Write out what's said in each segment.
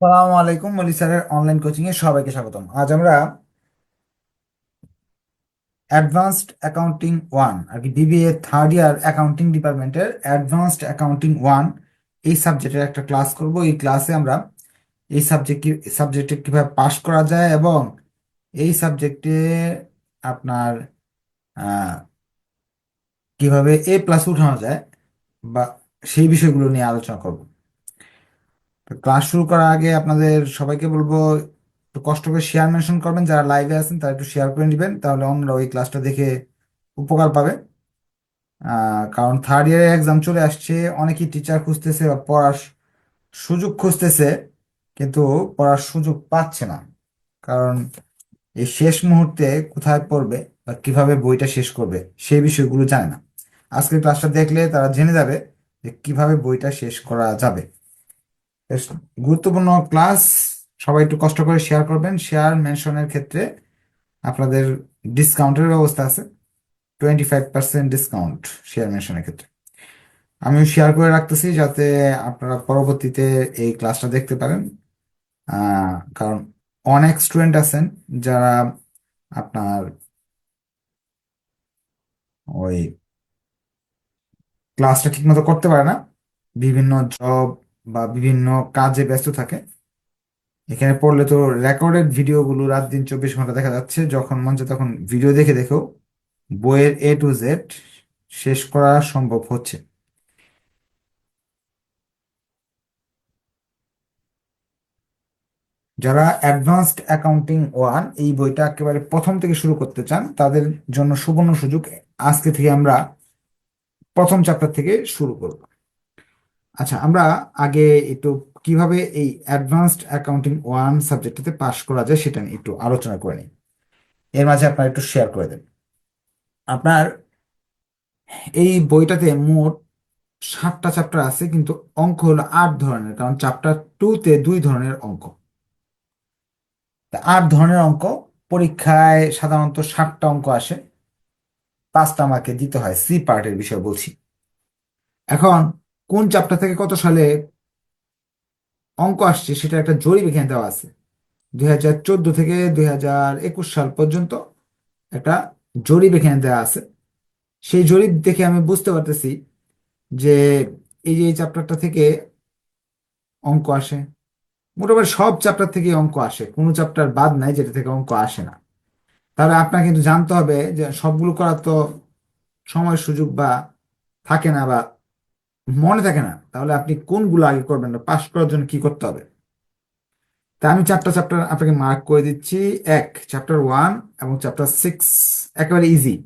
সালামু আলাইকুম মলি স্যারের অনলাইন কোচিং এ সবাইকে স্বাগতম। আজ আমরা অ্যাডভান্সড অ্যাকাউন্টিং ওয়ান আর কি বিবিএ থার্ড ইয়ার অ্যাকাউন্টিং ডিপার্টমেন্টের অ্যাডভান্সড অ্যাকাউন্টিং ওয়ান এই সাবজেক্টের একটা ক্লাস করব। এই ক্লাসে আমরা এই সাবজেক্ট সাবজেক্টে কীভাবে পাশ করা যায় এবং এই সাবজেক্টে আপনার কীভাবে এ প্লাস উঠানো যায় বা সেই বিষয়গুলো নিয়ে আলোচনা করব। ক্লাস শুরু করার আগে আপনাদের সবাইকে বলব, একটু কষ্ট করে শেয়ার মেনশন করবেন, যারা লাইভে আছেন তারা একটু শেয়ার করে নেবেন, তাহলে অন্যরা ওই ক্লাসটা দেখে উপকার পাবে। কারণ থার্ড ইয়ারের এক্সাম চলে আসছে, অনেকেই টিচার খুঁজতেছে বা পড়ার সুযোগ খুঁজতেছে, কিন্তু পড়ার সুযোগ পাচ্ছে না। কারণ এই শেষ মুহূর্তে কোথায় পড়বে বা কীভাবে বইটা শেষ করবে, সেই বিষয়গুলো জানে না। আজকের ক্লাসটা দেখলে তারা জেনে যাবে যে কীভাবে বইটা শেষ করা যাবে। গুরুত্বপূর্ণ ক্লাস। সবাই একটু কষ্ট করে শেয়ার করবেন। শেয়ার মেনশনের ক্ষেত্রে আপনাদের ডিসকাউন্টের ব্যবস্থা আছে। Twenty five percent discount share মেনশনের ক্ষেত্রে। আমিও শেয়ার করে রাখতেছি যাতে আপনারা পরবর্তীতে এই ক্লাসটা দেখতে পারেন। কারণ অনেক স্টুডেন্ট আছেন যারা আপনার ওই ক্লাসটা ঠিকমতো করতে পারে না। বিভিন্ন জব বা বিভিন্ন কাজে ব্যস্ত থাকে। এখানে পড়লে তো রেকর্ডেড ভিডিওগুলো রাত দিন চব্বিশ ঘণ্টা দেখা যাচ্ছে। যখন চায় তখন ভিডিও দেখে দেখেও বইয়ের এ টু জেড শেষ করা সম্ভব হচ্ছে। যারা অ্যাডভান্সড অ্যাকাউন্টিং ওয়ান এই বইটা একেবারে প্রথম থেকে শুরু করতে চান, তাদের জন্য সুবর্ণ সুযোগ। আজকে থেকে আমরা প্রথম চ্যাপ্টার থেকে শুরু করব। আচ্ছা আমরা আগে একটু কীভাবে এই অ্যাডভান্সড অ্যাকাউন্টিং ওয়ান সাবজেক্টটাতে পাশ করা যায় সেটা নিয়ে একটু আলোচনা করে নিই। এর মাঝে আপনারা একটু শেয়ার করে দেন। আপনার এই বইটাতে মোট সাতটা চ্যাপ্টার আছে, কিন্তু অঙ্ক হলো আট ধরনের, কারণ চ্যাপ্টার টুতে দুই ধরনের অঙ্ক। আট ধরনের অঙ্ক, পরীক্ষায় সাধারণত সাতটা অঙ্ক আসে। পাঁচটা আমাকে দিতে হয়, সি পার্টের বিষয় বলছি। এখন কোন চ্যাপ্টার থেকে কত সালে অঙ্ক আসছে সেটা একটা জরিপ এখানে দেওয়া আছে। দুই হাজার চোদ্দ থেকে দুই হাজার একুশ সাল পর্যন্ত একটা জরিপ এখানে দেওয়া আছে। সেই জরিপ দেখে আমি বুঝতে পারতেছি যে এই যে এই চ্যাপ্টারটা থেকে অঙ্ক আসে, মোটামুটি সব চ্যাপ্টার থেকে অঙ্ক আসে, কোনো চ্যাপ্টার বাদ নাই যেটা থেকে অঙ্ক আসে না। তাহলে আপনার কিন্তু জানতে হবে যে সবগুলো করার তো সময় সুযোগ বা থাকে না বা মনে থাকে না। তাহলে আপনি কোনগুলো আগে করবেন না? পাস করার জন্য কি করতে হবে? তা আমি চারটা চ্যাপ্টার আপনাকে মার্ক করে দিচ্ছি। এক চ্যাপ্টার ওয়ান এবং চ্যাপ্টার সিক্স একেবারে ইজি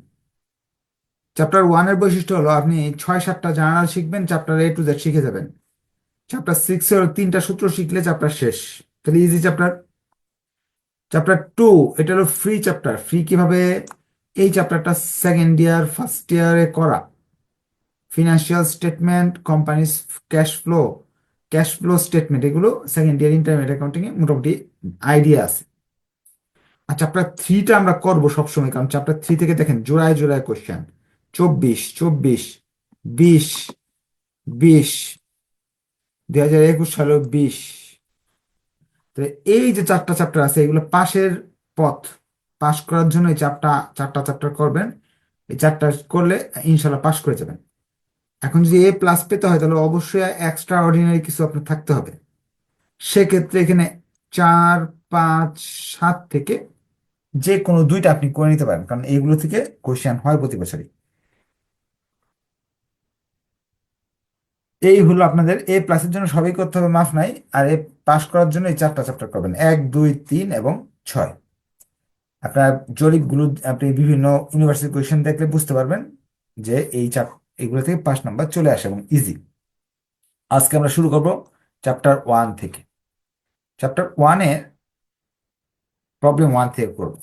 চ্যাপ্টার ওয়ানের বৈশিষ্ট্য হলো আপনি ছয়, সাতটা জার্নাল শিখবেন চ্যাপ্টার এ টু জেড শিখে যাবেন। চ্যাপ্টার সিক্স এর তিনটা সূত্র শিখলে চ্যাপ্টার শেষ। তাহলে ইজি চ্যাপ্টার চ্যাপ্টার টু এটা হলো ফ্রি চ্যাপ্টার ফ্রি কীভাবে? এই চ্যাপ্টারটা সেকেন্ড ইয়ার ফার্স্ট ইয়ারে করা। Financial statement companies cash flow cash flow statement এগুলো সেকেন্ড ইয়ার ইন্টারমিডিয়েট অ্যাকাউন্টিং এ মোটামুটি আইডিয়া আছে। আর চ্যাপ্টার থ্রিটা আমরা করব সবসময়, কারণ চ্যাপ্টার থ্রি থেকে দেখেন জোড়ায় জোড়ায় কোশ্চেন চব্বিশ চব্বিশ, বিশ বিশ, দুই হাজার একুশ সালে বিশ। তো এই যে চারটা চ্যাপ্টার আছে, এগুলো পাশের পথ। পাশ করার জন্য এই চারটা চারটা চ্যাপ্টার করবেন। এই চারটা করলে ইনশাল্লাহ পাশ করে যাবেন। এখন যদি এ প্লাস পেতে হয়, তাহলে অবশ্যই এক্সট্রা অর্ডিনারি কিছু আপনার থাকতে হবে। সেক্ষেত্রে এখানে চার, পাঁচ, সাত থেকে যে কোনো দুইটা আপনি করে নিতে পারেন, কারণ এইগুলো থেকে কোশ্চেন হয় প্রতি বছরই। এই হলো আপনাদের এ প্লাসের জন্য সবই করতে হবে, মাফ নাই। আর এ পাস করার জন্য এই চারটা চ্যাপ্টার করবেন, এক, দুই, তিন এবং ছয়। আপনার জরিপগুলো আপনি বিভিন্ন ইউনিভার্সিটি কোয়েশ্চেন দেখলে বুঝতে পারবেন যে এই চাপ এগুলো থেকে পাঁচ নাম্বার চলে আসে এবং ইজি আজকে আমরা শুরু করব চ্যাপ্টার ওয়ান থেকে। চ্যাপ্টার ওয়ানে প্রবলেম ওয়ান থেকে করব।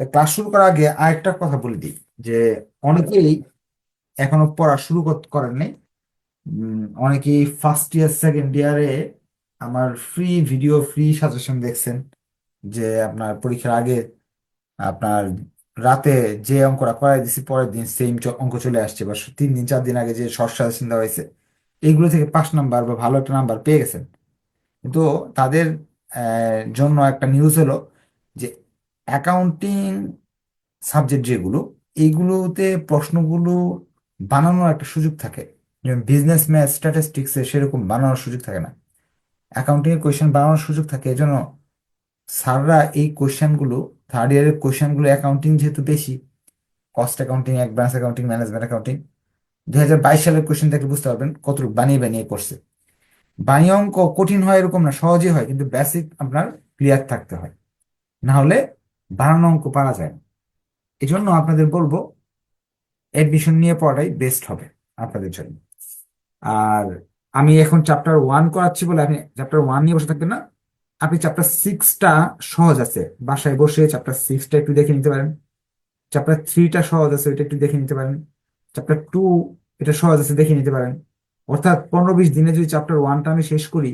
ক্লাস শুরু করার আগে আরেকটা কথা বলে দিই, যে অনেকেই এখনও পড়া শুরু কর- করেন নাই। অনেকেই ফার্স্ট ইয়ার সেকেন্ড ইয়ারে আমার ফ্রি ভিডিও ফ্রি সাজেশন দেখছেন, যে আপনার পরীক্ষার আগে আপনার রাতে যে অঙ্কটা করাই দিছি, পরের দিন সেম অঙ্ক চলে আসছে। বা তিন দিন, চার দিন আগে যে শর্ট সাজেশন দেওয়া হয়েছে এইগুলো থেকে পাঁচ নাম্বার বা ভালো একটা নাম্বার পেয়ে গেছেন। কিন্তু তাদের জন্য একটা নিউজ হলো যে অ্যাকাউন্টিং সাবজেক্ট যেগুলো, এইগুলোতে প্রশ্নগুলো বানানোর একটা সুযোগ থাকে। যেমন বিজনেস ম্যাথ স্ট্যাটিস্টিক্সে সেরকম বানানোর সুযোগ থাকে না। অ্যাকাউন্টিং এর কোয়েশ্চেন বানানোর সুযোগ থাকে। এজন্য স্যাররা এই কোয়েশ্চেনগুলো থার্ড ইয়ারের কোয়েশ্চেনগুলো অ্যাকাউন্টিং যেহেতু বেশি cost accounting advance accounting management accounting দুই হাজার বাইশ সালের কোয়েশ্চেন দেখলে বুঝতে পারবেন কতটুকু বানিয়ে বানিয়ে করছে। বানিয়ে অঙ্ক কঠিন হয় এরকম না সহজে হয়, কিন্তু বেসিক আপনার ক্লিয়ার থাকতে হয়। না হলে বানানো অঙ্ক পারা যায় না। এই জন্য আপনাদের বলব অ্যাডমিশন নিয়ে পড়াটাই বেস্ট হবে আপনাদের জন্য। আর আমি এখন চ্যাপ্টার ওয়ান করাচ্ছি বলে আপনি চ্যাপ্টার ওয়ান নিয়ে বসে থাকবেন না? আপনি চ্যাপ্টার সিক্সটা সহজ আছে। বাসায় বসে চ্যাপ্টার সিক্সটা একটু দেখে নিতে পারেন। চ্যাপ্টার থ্রিটা সহজ আছে, ওইটা একটু দেখে নিতে পারেন। চ্যাপ্টার টু এটা সহজ আছে, দেখে নিতে পারেন। অর্থাৎ পনেরো বিশ দিনে যদি চ্যাপ্টার ওয়ানটা আমি শেষ করি,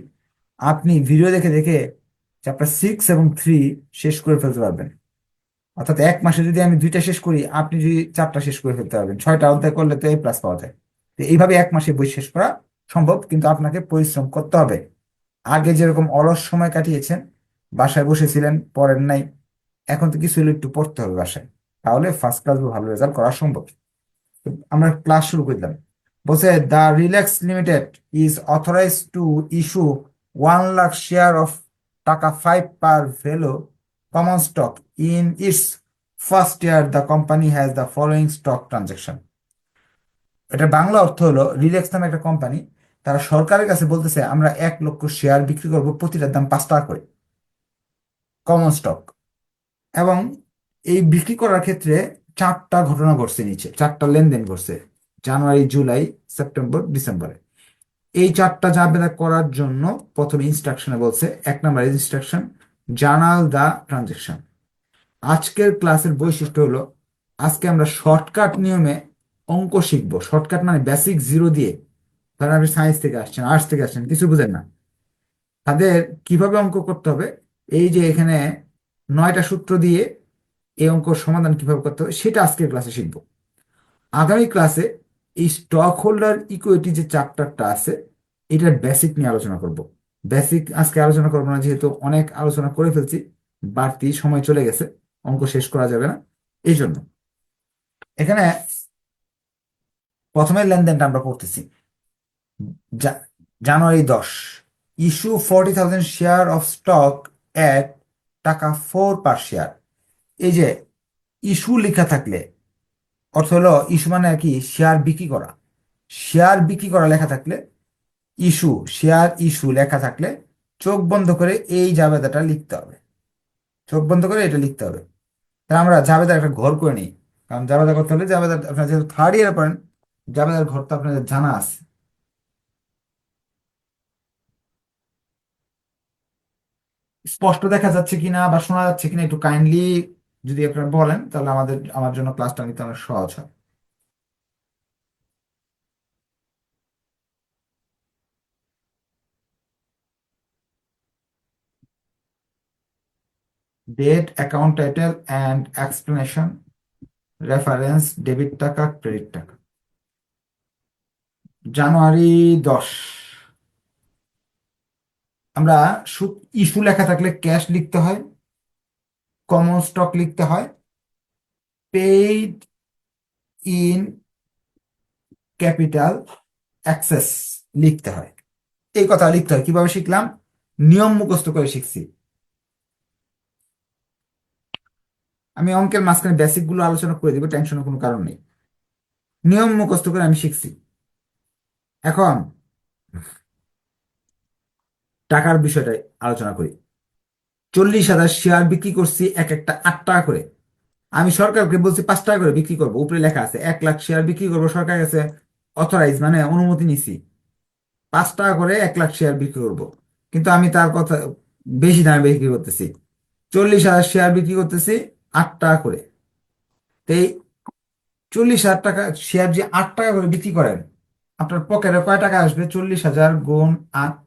আপনি ভিডিও দেখে দেখে চ্যাপ্টার সিক্স এবং থ্রি শেষ করে ফেলতে পারবেন। অর্থাৎ এক মাসে যদি আমি দুইটা শেষ করি, আপনি যদি চারটা শেষ করে ফেলতে পারবেন। ছয়টা অধ্যায় করলে তো এ প্লাস পাওয়া যায়। তো এইভাবে এক মাসে বই শেষ করা সম্ভব, কিন্তু আপনাকে পরিশ্রম করতে হবে। আগে যেরকম অলস সময় কাটিয়েছেন, বাসায় বসেছিলেন পড়েন নাই, এখন তো কিছু একটু পড়তে হবে বাসায়। তাহলে ফার্স্ট ক্লাস ভালো রেজাল্ট করা সম্ভব। আমরা ক্লাস শুরু করলাম বলছে the relax limited is authorize to issue one lakh share of টাকা five par value common stock in its first year the company has the following stock transaction এটা বাংলা অর্থ হলো রিল্যাক্স নামে একটা কোম্পানি তারা সরকারের কাছে বলতেছে, আমরা এক লক্ষ শেয়ার বিক্রি করব, প্রতিটার দাম পাঁচ টাকা করে। কমন স্টক এবং এই বিক্রি করার ক্ষেত্রে চারটা ঘটনা ঘটছে নিচে, চারটা লেনদেন ঘটছে, জানুয়ারি, জুলাই, সেপ্টেম্বর, ডিসেম্বরে। এই চারটা জাবেদা করার জন্য প্রথম ইনস্ট্রাকশনে বলছে, এক নম্বর ইনস্ট্রাকশন জার্নাল দা ট্রানজেকশন। আজকের ক্লাসের বৈশিষ্ট্য হলো, আজকে আমরা শর্টকাট নিয়মে অঙ্ক শিখব। শর্টকাট মানে বেসিক জিরো দিয়ে ধরেন আপনি সায়েন্স থেকে আসছেন আর্টস থেকে আসছেন কিছু বুঝেন না। তাদের কীভাবে অঙ্ক করতে হবে? এই যে এখানে নয়টা সূত্র দিয়ে এই অঙ্ক সমাধান কীভাবে করতে হবে, সেটা আজকের ক্লাসে শিখব। আগামী ক্লাসে এই স্টক হোল্ডার ইকুইটি যে চ্যাপ্টারটা আছে, এটার বেসিক নিয়ে আলোচনা করব। বেসিক আজকে আলোচনা করব না, যেহেতু অনেক আলোচনা করে ফেলছি, বাড়তি সময় চলে গেছে, অঙ্ক শেষ করা যাবে না এই জন্য এখানে প্রথমে লেনদেনটা আমরা করতেছি। জানুয়ারি দশ। Issue forty thousand share of stock at টাকা ফোর পার শেয়ার। এই যে, ইস্যু লেখা থাকলে, অর্থ হলো ইস্যু মানে কি? শেয়ার বিক্রি করা। শেয়ার বিক্রি করা লেখা থাকলে, ইস্যু, শেয়ার ইস্যু লেখা থাকলে চোখ বন্ধ করে এই জাবেদাটা লিখতে হবে। চোখ বন্ধ করে এটা লিখতে হবে। তাহলে আমরা জাবেদার একটা ঘর করে নিই। কারণ জাবেদা করতে হলে জাবেদার, আপনার যেহেতু থার্ড ইয়ার পড়েন, জাবেদার ঘর তো আপনাদের জানা আছে। স্পষ্ট দেখা যাচ্ছে কিনা বা শোনা যাচ্ছে কিনা একটু কাইন্ডলি যদি আপনারা বলেন, তাহলে আমাদের, আমার জন্য ক্লাসটা নিতে অনেক সহজ হয়। Date account title and explanation reference debit টাকা ক্রেডিট টাকা। জানুয়ারি দশ। আমরা ইস্যু লেখা থাকলে ক্যাশ লিখতে হয় কমন স্টক লিখতে হয় পেইড ইন ক্যাপিটাল অ্যাক্সেস লিখতে হয়। এই কথা লিখতে হয়। কীভাবে শিখলাম? নিয়ম মুখস্থ করে শিখছি। আমি অঙ্কের মাঝখানে বেসিকগুলো আলোচনা করে দিব টেনশনের কোনো কারণ নেই। নিয়ম মুখস্থ করে আমি শিখছি। এখন টাকার বিষয়টা আলোচনা করি। চল্লিশ হাজার শেয়ার বিক্রি করছি এক একটা আট টাকা করে। আমি সরকারকে বলছি পাঁচ টাকা করে বিক্রি করব। উপরে লেখা আছে, এক লাখ শেয়ার বিক্রি করব। সরকার কাছে অথরাইজ মানে অনুমতি নিছি। পাঁচ টাকা করে এক লাখ শেয়ার বিক্রি করব। কিন্তু আমি তার কথা বেশি দামে বিক্রি করতেছি। চল্লিশ হাজার শেয়ার বিক্রি করতেছি আট টাকা করে। এই চল্লিশ হাজার টাকা শেয়ার যে আট টাকা করে বিক্রি করেন, আপনার পকেটে কয় টাকা আসবে? চল্লিশ হাজার গুণ আট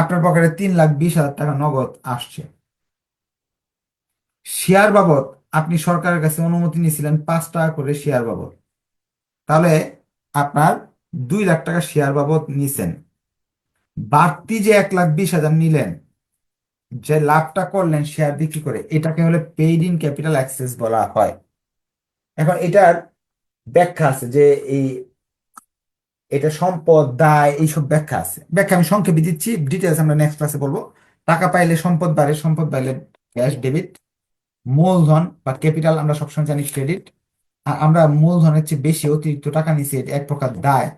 আপনার পকেটে তিন লাখ বিশ হাজার টাকা নগদ আসছে। শেয়ার বাবদ আপনি সরকারের কাছে অনুমতি নিয়েছিলেন পাঁচ টাকা করে শেয়ার বাবদ। তাহলে আপনার দুই লাখ টাকা শেয়ার বাবদ নিছেন। বাড়তি যে এক লাখ বিশ হাজার নিলেন, যে লাভটা করলেন শেয়ার বিক্রি করে, এটাকে হলে পেইড ইন ক্যাপিটাল অ্যাক্সেস বলা হয়। এখন এটার ব্যাখ্যা আছে যে এই এটা সম্পদ, দায়, এইসব ব্যাখ্যা আছে। ব্যাখ্যা আমি সংক্ষেপে দিচ্ছি ডিটেলস আমরা নেক্সট ক্লাসে বলব। টাকা পাইলে সম্পদ বাড়ে, সম্পদ বাড়লে ক্যাশ ডেবিট মূলধন বা ক্যাপিটাল আমরা সবসময় জানি ক্রেডিট আর আমরা মূলধনের চেয়ে বেশি অতিরিক্ত টাকা নিচ্ছি এটা এক প্রকার দায়,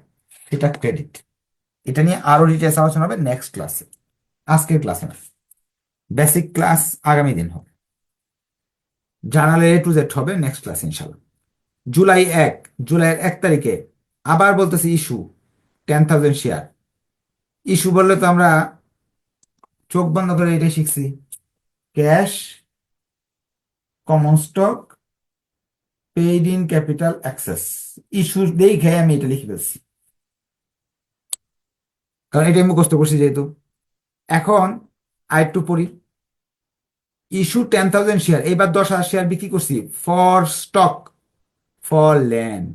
সেটা ক্রেডিট এটা নিয়ে আরও ডিটেলস আলোচনা হবে নেক্সট ক্লাসে আজকের ক্লাসে না। বেসিক ক্লাস আগামী দিন হবে। জার্নালে এ টু জেড হবে নেক্সট ক্লাস ইনশাল্লাহ জুলাই এক, জুলাইয়ের এক তারিখে আবার বলতেছি issue ten thousand share issue বললে তো আমরা চোখ বন্ধ করে এটাই শিখছি। Cash, common stock paid in capital excess issue দেখে আমি এটা লিখে ফেলছি। কারণ এটাই মুখস্থ করছি যেহেতু। এখন আরেকটু পড়ি। ইস্যু টেন থাউজেন্ড শেয়ার এবার দশ হাজার শেয়ার বিক্রি করছি ফর স্টক ফর ল্যান্ড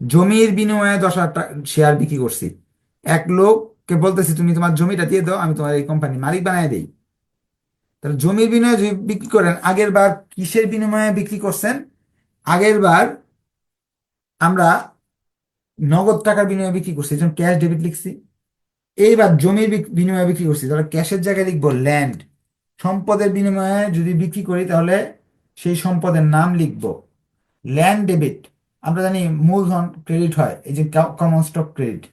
জমির বিনিময়ে দশ হাজার টাকা শেয়ার বিক্রি করছি। এক লোককে বলতেছি, তুমি তোমার জমিটা দিয়ে দাও, আমি তোমার এই কোম্পানির মালিক বানায় দিই। তাহলে জমির বিনিময়ে বিক্রি করেন, আগের বার কিসের বিনিময়ে বিক্রি করছেন? আগের বার আমরা নগদ টাকার বিনিময়ে বিক্রি করছি জন্য ক্যাশ ডেবিট লিখছি। এইবার জমির বিনিময়ে বিক্রি করছি, তাহলে ক্যাশের জায়গায় লিখব ল্যান্ড সম্পদের বিনিময়ে যদি বিক্রি করি, তাহলে সেই সম্পদের নাম লিখব। ল্যান্ড ডেবিট আমরা জানি মূলধন ক্রেডিট হয়, এই যে কমন স্টক ক্রেডিট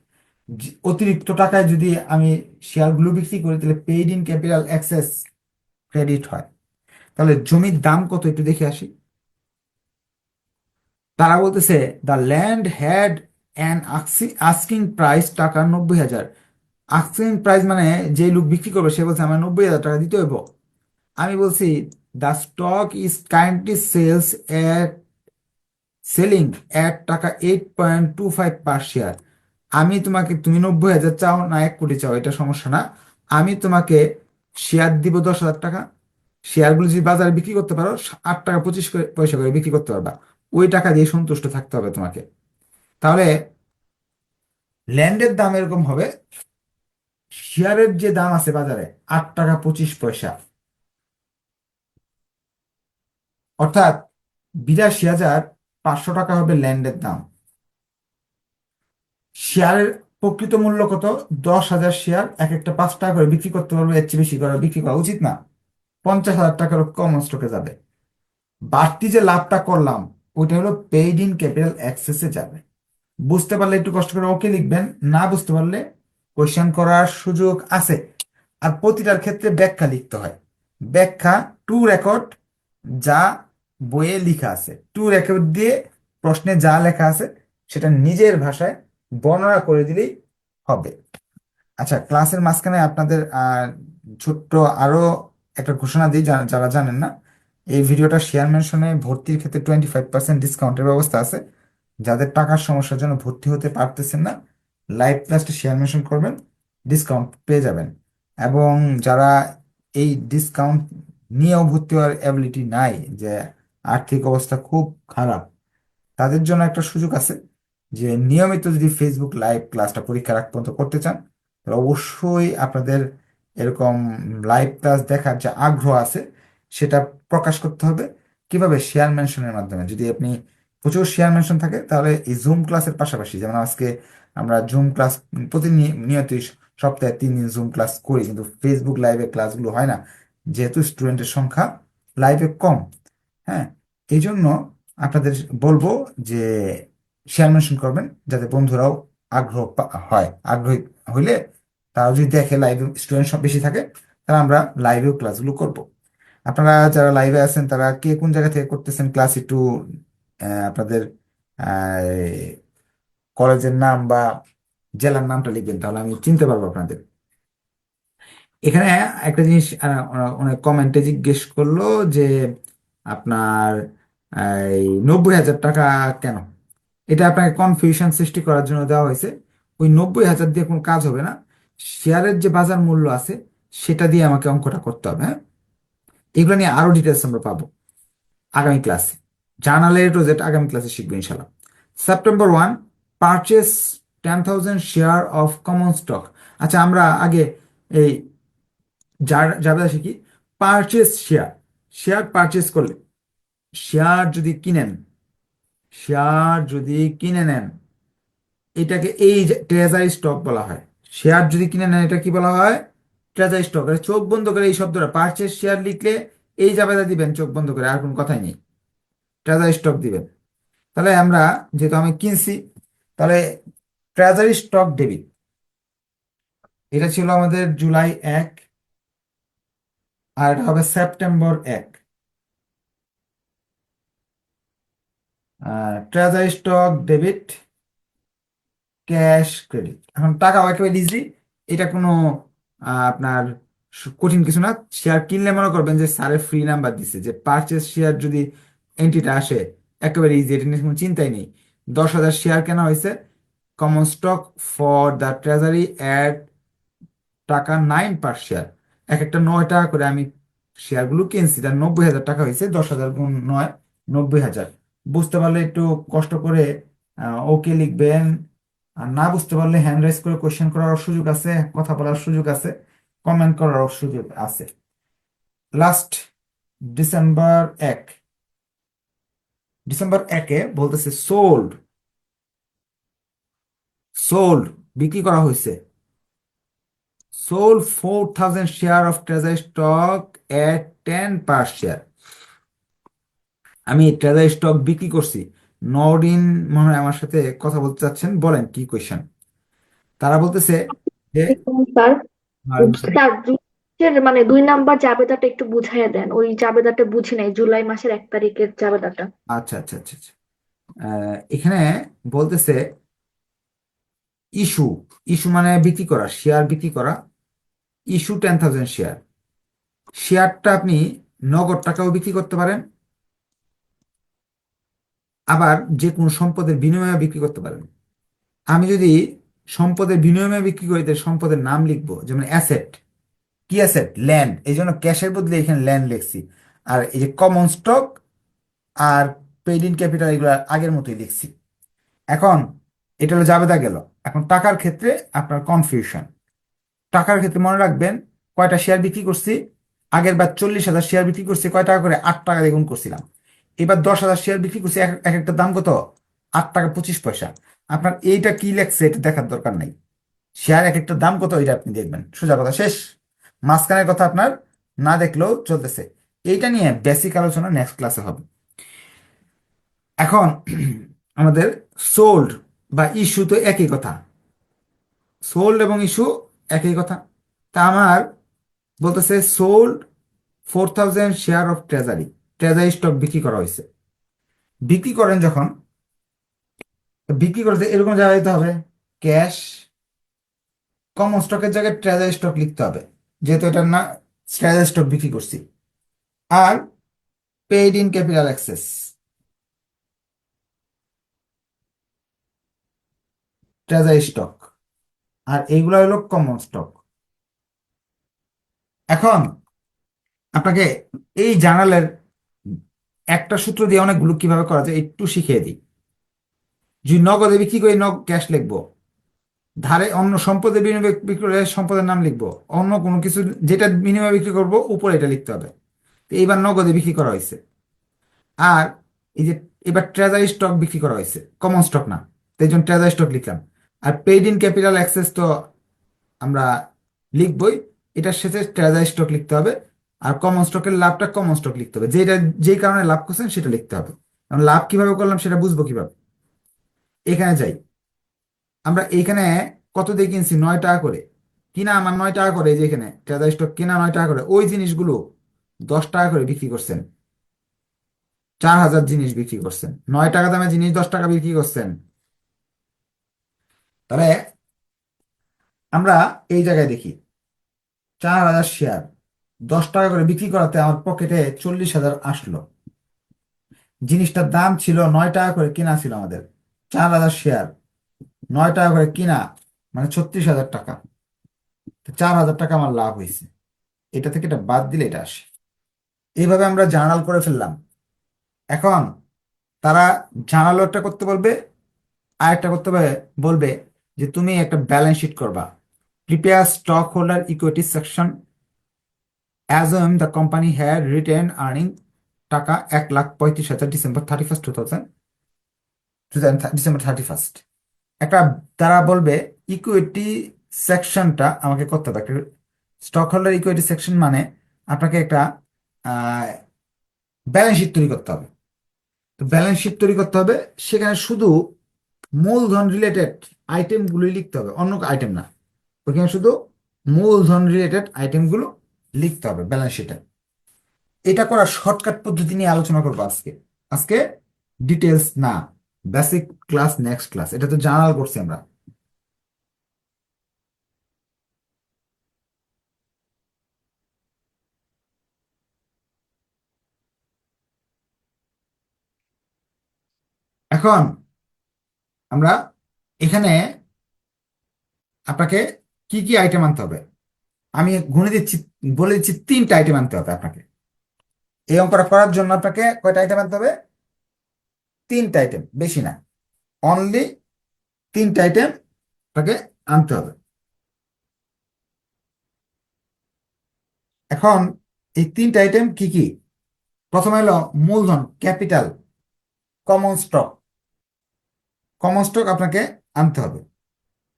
অতিরিক্ত টাকায় যদি আমি শেয়ারগুলো বিক্রি করি, তাহলে paid in capital excess credit হয়। তাহলে জমির দাম কত একটু দেখে আসি। তারা বলতেছে the land had an asking price টাকা নব্বই হাজার। আস্কিং প্রাইস মানে যে লোক বিক্রি করবে, সে বলছে, আমার নব্বই হাজার টাকা দিতে হইব। আমি বলছি the stock is kindly sales at selling এক টাকা eight point two five per share আমি তোমাকে, তুমি নব্বই হাজার চাও না এক কোটি চাও, এটা সমস্যা না। আমি তোমাকে শেয়ার দিব দশ হাজার টাকা। শেয়ারগুলো যদি বাজারে বিক্রি করতে পারো, আট টাকা পঁচিশ পয়সা করে বিক্রি করতে পারবা। ওই টাকা দিয়ে সন্তুষ্ট থাকতে হবে তোমাকে। তাহলে ল্যান্ডের দাম এরকম হবে। শেয়ারের যে দাম আছে বাজারে, আট টাকা পঁচিশ পয়সা। অর্থাৎ বিরাশি হাজার পাঁচশো টাকা হবে ল্যান্ডের দাম। শেয়ারের প্রকৃত মূল্য কত? দশ হাজার শেয়ার, এক একটা পাঁচ টাকা করে বিক্রি করতে পারবে, এর চেয়ে বেশি করে বিক্রি করা উচিত না। পঞ্চাশ হাজার টাকার কমন স্টকে যাবে। বাড়তি যে লাভটা করলাম, ওইটা হলো পেইড ইন ক্যাপিটাল অ্যাক্সেসে যাবে। বুঝতে পারলে একটু কষ্ট করে ওকে লিখবেন, না বুঝতে পারলে কোয়েশ্চেন করার সুযোগ আছে। আর প্রতিটার ক্ষেত্রে ব্যাখ্যা লিখতে হয়। ব্যাখ্যা টু রেকর্ড যা বইয়ে লেখা আছে। টু রেকর্ড দিয়ে প্রশ্নে যা লেখা আছে, সেটা নিজের ভাষায় বর্ণনা করে দিলেই হবে। আচ্ছা ক্লাসের মাঝখানে আপনাদের ছোট্ট আরও একটা ঘোষণা দিই যারা জানেন না, এই ভিডিওটা শেয়ার মেনশনে ভর্তির ক্ষেত্রে টোয়েন্টি ফাইভ পার্সেন্ট ডিসকাউন্টের ব্যবস্থা আছে। যাদের টাকার সমস্যার জন্য ভর্তি হতে পারতেছেন না লাইভ ক্লাসটা শেয়ার মেনশন করবেন ডিসকাউন্ট পেয়ে যাবেন। এবং যারা এই ডিসকাউন্ট নিয়েও ভর্তি হওয়ার অ্যাবিলিটি নাই, যে আর্থিক অবস্থা খুব খারাপ। তাদের জন্য একটা সুযোগ আছে যে নিয়মিত যদি ফেসবুক লাইভ ক্লাসটা পরীক্ষার আগ পর্যন্ত করতে চান, তাহলে অবশ্যই আপনাদের এরকম লাইভ ক্লাস দেখার যে আগ্রহ আছে, সেটা প্রকাশ করতে হবে। কীভাবে শেয়ার মেনশনের মাধ্যমে? যদি আপনি প্রচুর শেয়ার মেনশন থাকে, তাহলে এই জুম ক্লাসের পাশাপাশি, যেমন আজকে আমরা জুম ক্লাস প্রতিনিয়তই সপ্তাহে তিন দিন জুম ক্লাস করি, কিন্তু ফেসবুক লাইভে ক্লাসগুলো হয় না। যেহেতু স্টুডেন্টের সংখ্যা লাইভে কম হ্যাঁ এই জন্য আপনাদের বলব যে শেয়ার মেনশন করবেন যাতে বন্ধুরাও আগ্রহ হয়। আগ্রহী হইলে তারা যদি দেখে লাইভে স্টুডেন্ট সব বেশি থাকে তাহলে আমরা লাইভেও ক্লাসগুলো করব। আপনারা যারা লাইভে আছেন, তারা কে কোন জায়গা থেকে করতেছেন ক্লাস একটু আপনাদের কলেজের নাম বা জেলার নামটা লিখবেন, তাহলে আমি চিনতে পারব আপনাদের। এখানে একটা জিনিস অনেক কমেন্টে জিজ্ঞেস করল যে আপনার এই নব্বই হাজার টাকা কেন? এটা আপনাকে কনফিউশন সৃষ্টি করার জন্য দেওয়া হয়েছে। ওই নব্বই হাজার দিয়ে কোনো কাজ হবে না। শেয়ারের যে বাজার মূল্য আছে, সেটা দিয়ে আমাকে অঙ্কটা করতে হবে হ্যাঁ? এগুলো নিয়ে আরও ডিটেলস আমরা পাবো আগামী ক্লাসে জার্নাল টু জেড আগামী ক্লাসে শিখব ইনশাল্লাহ September one purchase ten thousand share of common stock আচ্ছা আমরা আগে এই যার জাবেদা শিখি। পারচেস শেয়ার শেয়ার পারচেস করলে শেয়ার যদি কিনেন শেয়ার যদি কিনে নেন, এটাকে এই ট্রেজারি স্টক বলা হয় শেয়ার যদি কিনে নেন, এটা কি বলা হয়? ট্রেজারি স্টক চোখ বন্ধ করে এই শব্দটা পারচেস শেয়ার লিখলে এই জাবেদা দিবেন, চোখ বন্ধ করে, আর কোনো কথাই নেই। ট্রেজারি স্টক দিবেন। তাহলে আমরা যেহেতু আমি কিনছি, তাহলে ট্রেজারি স্টক ডেবিট এটা ছিল আমাদের জুলাই এক আর এটা হবে সেপ্টেম্বর এক। Treasury stock debit cash credit এখন টাকাও একেবারে ইজি এটা কোনো আপনার কঠিন কিছু না। শেয়ার কিনলে মনে করবেন যে স্যারের ফ্রি নাম্বার দিছে, যে পারচেস শেয়ার যদি এন্ট্রিটা আসে, একেবারে ইজি এটা নিয়ে কোনো চিন্তাই নেই। দশ হাজার শেয়ার কেনা হয়েছে common stock for the treasury at টাকা নাইন পার শেয়ার এক একটা নয় টাকা করে আমি শেয়ারগুলো কিনছি তার নব্বই হাজার টাকা হয়েছে, দশ হাজার গুণ নয়, নব্বই হাজার। বুঝতে পারলে একটু কষ্ট করে ওকে লিখবেন। আর না বুঝতে পারলে হ্যান্ড রাইজ করে কোশ্চেন করার সুযোগ আছে, কথা বলার সুযোগ আছে কমেন্ট করার সুযোগ আছে। লাস্ট ডিসেম্বর এক। ডিসেম্বর একে বলতেছে সোল্ড সোল্ড বিক্রি করা হয়েছে। Sold 4000 share of treasury stock at 10 per share. আমি ট্রেজারি স্টক বিক্রি করছি। নওরিন মনে হয় আমার সাথে কথা বলতে চাচ্ছেন। বলেন কি কোয়েশ্চেন তারা বলতেছে যে স্যার স্যার মানে দুই নাম্বার জাবেদাটা একটু বুঝাইয়া দেন। ওই জাবেদাটা বুঝি নাই জুলাই মাসের এক তারিখের জাবেদাটা। আচ্ছা আচ্ছা আচ্ছা আচ্ছা। এখানে বলতেছে ইস্যু। ইস্যু মানে বিক্রি করা শেয়ার বিক্রি করা। Issue ten thousand share. শেয়ারটা আপনি নগদ টাকাও বিক্রি করতে পারেন, আবার যে কোনো সম্পদের বিনিময়ে বিক্রি করতে পারেন। আমি যদি সম্পদের বিনিময়ে বিক্রি করি, তাহলে সম্পদের নাম লিখব, যেমন অ্যাসেট। কি অ্যাসেট? ল্যান্ড। এই জন্য ক্যাশের বদলে এখানে ল্যান্ড লিখছি। আর এই যে কমন স্টক আর পেইড ইন ক্যাপিটাল, এগুলো আগের মতোই লিখছি। এখন এটা হলো জাবেদা গেল। এখন টাকার ক্ষেত্রে আপনার কনফিউশন। টাকার ক্ষেত্রে মনে রাখবেন, কয়টা শেয়ার বিক্রি করছি? আগের বার চল্লিশ হাজার শেয়ার বিক্রি করছি, কয় টাকা করে? আট টাকা গুণ করছিলাম। এবার দশ হাজার শেয়ার বিক্রি করছি, এক এক একটা দাম কত? আট টাকা পঁচিশ পয়সা। আপনার এইটা কি লেখছে এটা দেখার দরকার নাই। শেয়ার এক একটা দাম কত এটা আপনি দেখবেন। সোজা কথা, শেষ। মাঝখানের কথা আপনার না দেখলেও চলতেছে। এইটা নিয়ে বেসিক আলোচনা নেক্সট ক্লাসে হবে। এখন আমাদের সোল্ড বা ইস্যু তো একই কথা। সোল্ড এবং ইস্যু একই কথা। তা আমার বলতেছে sold four thousand share of treasury treasury stock বিক্রি করা হয়েছে। বিক্রি করেন যখন, বিক্রি করতে এরকম জায়গায় দিতে হবে। ক্যাশ কমন স্টকের জায়গায় ট্রেজারি স্টক লিখতে হবে। যেহেতু এটা না ট্রেজারি স্টক বিক্রি করছি। আর paid in capital excess treasury stock আর এইগুলো হলো কমন স্টক এখন আপনাকে এই জার্নালের একটা সূত্র দিয়ে অনেকগুলো কীভাবে করা যায় একটু শিখিয়ে দিই। যদি নগদে বিক্রি করে নগ ক্যাশ লিখব? ধারে অন্য সম্পদের বিনিময় বিক্রি করে সম্পদের নাম লিখব। অন্য কোনো কিছু যেটা বিনিময়ে বিক্রি করব, উপরে এটা লিখতে হবে। তো এইবার নগদে বিক্রি করা হয়েছে। আর এই যে এবার ট্রেজারি স্টক বিক্রি করা হয়েছে। কমন স্টক না। তো এই জন্য ট্রেজারি স্টক লিখলাম। আর পেইড ইন ক্যাপিটাল অ্যাক্সেস তো আমরা লিখবই। এটার সাথে ট্রেজারি স্টক লিখতে হবে। আর কমন স্টকের লাভটা কমন স্টক লিখতে হবে। যেটা, যেই কারণে লাভ করছেন সেটা লিখতে হবে। কারণ লাভ কীভাবে করলাম সেটা বুঝব কীভাবে? এখানে যাই। আমরা এইখানে কত দিয়ে কিনছি? নয় টাকা করে। কিনা আমার নয় টাকা করে যে এখানে ট্রেজারি স্টক কিনা নয় টাকা করে, ওই জিনিসগুলো দশ টাকা করে বিক্রি করছেন। চার হাজার জিনিস বিক্রি করছেন। নয় টাকা দামে জিনিস দশ টাকা বিক্রি করছেন। তাহলে আমরা এই জায়গায় দেখি, চার হাজার শেয়ার দশ টাকা করে বিক্রি করাতে আমার পকেটে চল্লিশ হাজার আসলো। জিনিসটার দাম ছিল নয় টাকা করে কেনা ছিল আমাদের। চার হাজার শেয়ার নয় টাকা করে কিনা মানে ছত্রিশ হাজার টাকা। চার হাজার টাকা আমার লাভ হয়েছে। এটা থেকে এটা বাদ দিলে এটা আসে। এইভাবে আমরা জার্নাল করে ফেললাম। এখন তারা জার্নালও একটা করতে বলবে আর একটা করতে বলবে যে তুমি একটা ব্যালেন্স শিট করবা। Prepare stockholder equity section. Assume the company had retained earning টাকা এক লাখ পঁয়ত্রিশ হাজার December thirty first two thousand December thirty first একটা, তারা বলবে ইকুইটি সেকশনটা আমাকে করতে হবে। স্টক হোল্ডার ইকুইটি সেকশন মানে আপনাকে একটা ব্যালেন্স শিট তৈরি করতে হবে। তো ব্যালেন্স শিট তৈরি করতে হবে, সেখানে শুধু মূলধন রিলেটেড আইটেমগুলোই লিখতে হবে, অন্য আইটেম না। ওখানে শুধু মূলধন রিলেটেড আইটেমগুলো লিখতে হবে ব্যালেন্স শিটে এটা করার শর্টকাট পদ্ধতি নিয়ে আলোচনা করব আজকে। আজকে ডিটেলস না বেসিক ক্লাস নেক্সট ক্লাস এটা তো জানাল করছি আমরা। এখন আমরা এখানে আপনাকে কি কি আইটেম আনতে হবে? আমি গুনে দিচ্ছি, বলে দিচ্ছি তিনটা আইটেম আনতে হবে আপনাকে। এই অঙ্কটা করার জন্য আপনাকে কয়টা আইটেম আনতে হবে? তিনটা আইটেম বেশি না। অনলি তিনটা আইটেম আপনাকে আনতে হবে। এখন এই তিনটা আইটেম কি কি? প্রথমে হলো মূলধন capital common stock common stock আপনাকে আনতে হবে।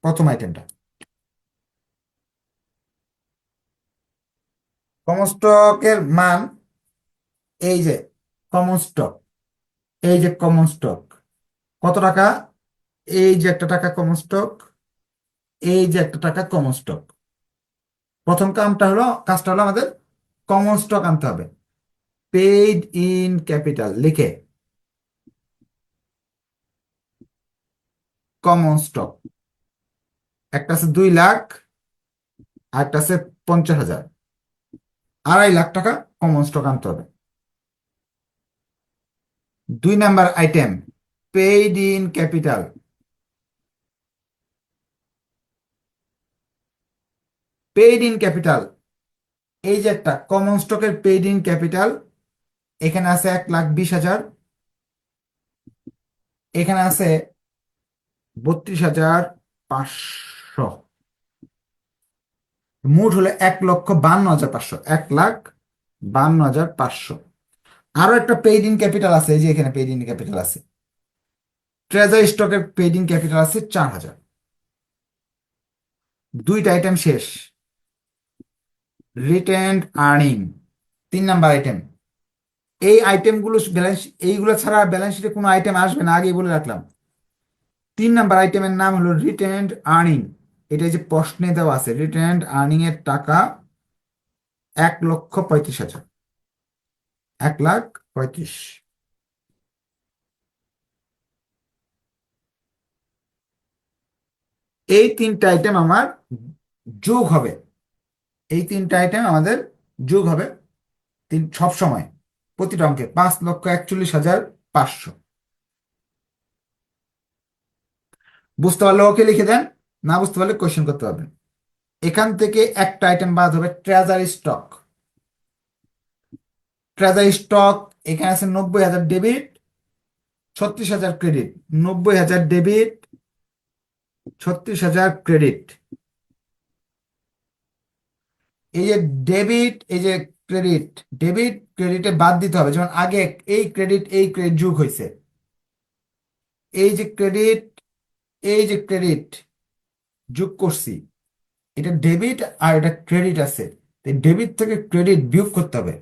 প্রথম আইটেমটা কমন স্টকের মান এই যে কমন স্টক এই যে কমন স্টক কত টাকা? এই যে একটা টাকা কমন স্টক এই যে একটা টাকা কমন স্টক প্রথম কামটা হলো, কাজটা হলো আমাদের কমন স্টক আনতে হবে। পেইড ইন ক্যাপিটাল লিখে। কমন স্টক একটা আছে দুই লাখ, আর একটা আছে পঞ্চাশ হাজার। আড়াই লাখ টাকা কমন স্টক আনতে হবে। দুই number item paid in capital paid in capital এই যে একটা কমন স্টকের পেইড ইন ক্যাপিটাল এখানে আছে এক লাখ বিশ হাজার। এখানে আছে বত্রিশ হাজার পাঁচশো। মোট হলো এক লক্ষ বান্ন হাজার পাঁচশো। এক লাখ বান্ন হাজার পাঁচশো। আরও একটা পেইড ইন ক্যাপিটাল আছে, এই যে এখানে পেইড ইন ক্যাপিটাল আছে। ট্রেজারি স্টকের পেইড ইন ক্যাপিটাল আছে চার হাজার। দুইটা আইটেম শেষ। রিটেন্ড আর্নিং তিন নাম্বার আইটেম এই আইটেমগুলো ব্যালেন্স এইগুলো ছাড়া ব্যালেন্স শিটে কোনো আইটেম আসবে না, আগেই বলে রাখলাম। তিন নাম্বার আইটেমের নাম হলো রিটেন্ড আর্নিং এটা যে প্রশ্নে দেওয়া আছে রিটেন্ড আর্নিং এর টাকা এক লক্ষ পঁয়ত্রিশ হাজার। এক লাখ পঁয়ত্রিশ। এই তিনটা আইটেম আমার যোগ হবে। এই তিনটা আইটেম আমাদের যোগ হবে তিন সব সময় প্রতিটা অঙ্কে পাঁচ লক্ষ একচল্লিশ হাজার পাঁচশো। বুঝতে পারলে ওকে লিখে দেন, না বুঝতে পারলে কোয়েশ্চেন করতে পারবেন এখান থেকে একটা আইটেম বাদ হবে ট্রেজারি স্টক ট্রেজারি স্টক এখানে আছে নব্বই হাজার ডেবিট ছত্রিশ হাজার ক্রেডিট নব্বই হাজার ডেবিট ছত্রিশ হাজার ক্রেডিট এই যে ডেবিট এই যে ক্রেডিট ডেবিট ক্রেডিটে বাদ দিতে হবে। যেমন আগে এই ক্রেডিট এই ক্রেডিট যোগ হয়েছে এই যে ক্রেডিট এই যে ক্রেডিট যোগ করছি, এটা ডেবিট আর এটা ক্রেডিট আছে। ডেবিট থেকে ক্রেডিট বিয়োগ করতে হবে।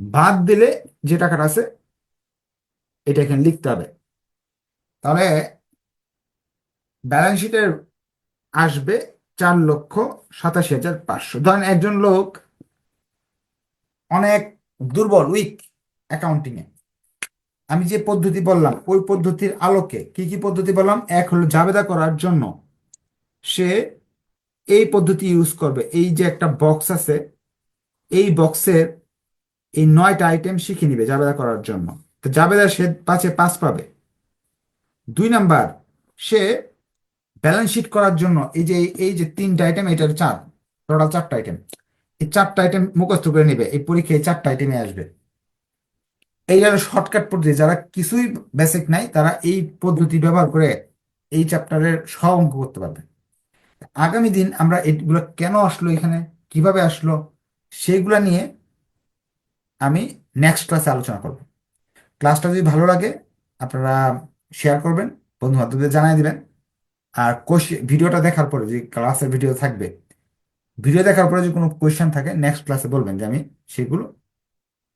বাদ দিলে যে টাকাটা আছে, এটা এখানে লিখতে হবে। তাহলে ব্যালেন্স শিটের আসবে চার লক্ষ সাতাশি হাজার পাঁচশো। ধরেন একজন লোক অনেক দুর্বল উইক অ্যাকাউন্টিং এ। আমি যে পদ্ধতি বললাম, ওই পদ্ধতির আলোকে কি কি পদ্ধতি বললাম? এক হলো জাবেদা করার জন্য সে এই পদ্ধতি ইউজ করবে। এই যে একটা বক্স আছে, এই বক্সের এই নয়টা আইটেম শিখে নিবে জাবেদা করার জন্য। তো জাবেদা সে পাঁচে পাঁচ পাবে। দুই নাম্বার, সে ব্যালেন্স শিট করার জন্য এই যে এই যে তিনটা আইটেম এটার চার টোটাল চারটা আইটেম এই চারটা আইটেম মুখস্থ করে নিবে। এই পরীক্ষায় চারটা আইটেমে আসবে। এই হলো শর্টকাট পদ্ধতি, যারা কিছুই বেসিক নাই, তারা এই পদ্ধতি ব্যবহার করে এই চ্যাপ্টারের সব অঙ্ক করতে পারবে। আগামী দিন আমরা এগুলো কেন আসলো এখানে? কীভাবে আসলো? সেইগুলা নিয়ে আমি নেক্সট ক্লাসে আলোচনা করব। ক্লাসটা যদি ভালো লাগে, আপনারা শেয়ার করবেন বন্ধু বান্ধবদের জানাই দিবেন। আর ভিডিওটা দেখার পরে যে ক্লাসের ভিডিও থাকবে ভিডিও দেখার পরে যদি কোনো কোয়েশ্চেন থাকে নেক্সট ক্লাসে বলবেন যে আমি সেগুলো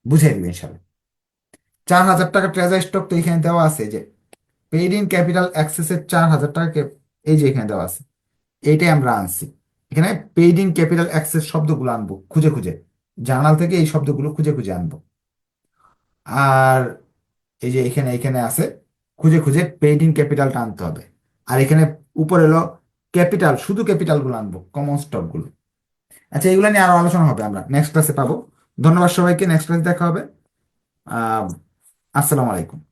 বুঝিয়ে দিব ইনশাল্লাহ চার হাজার টাকা ট্রেজার স্টক তো এখানে দেওয়া আছে যে পেইড ইন ক্যাপিটাল অ্যাক্সেসের চার হাজার টাকা এই যে এখানে দেওয়া আছে। এইটাই আমরা আনছি। এখানে পেইড ইন ক্যাপিটাল অ্যাক্সেস শব্দগুলো আনব, খুঁজে খুঁজে। জার্নাল থেকে এই শব্দগুলো খুঁজে খুঁজে আনব। আর এই যে এখানে এখানে আছে, খুঁজে খুঁজে পেইড ইন ক্যাপিটালটা আনতে হবে। আর এখানে উপরে এলো ক্যাপিটাল শুধু ক্যাপিটালগুলো আনব কমন স্টকগুলো আচ্ছা এগুলো নিয়ে আরও আলোচনা হবে আমরা। নেক্সট ক্লাসে পাবো। ধন্যবাদ সবাইকে। নেক্সট ক্লাসে দেখা হবে। আসসালামু আলাইকুম।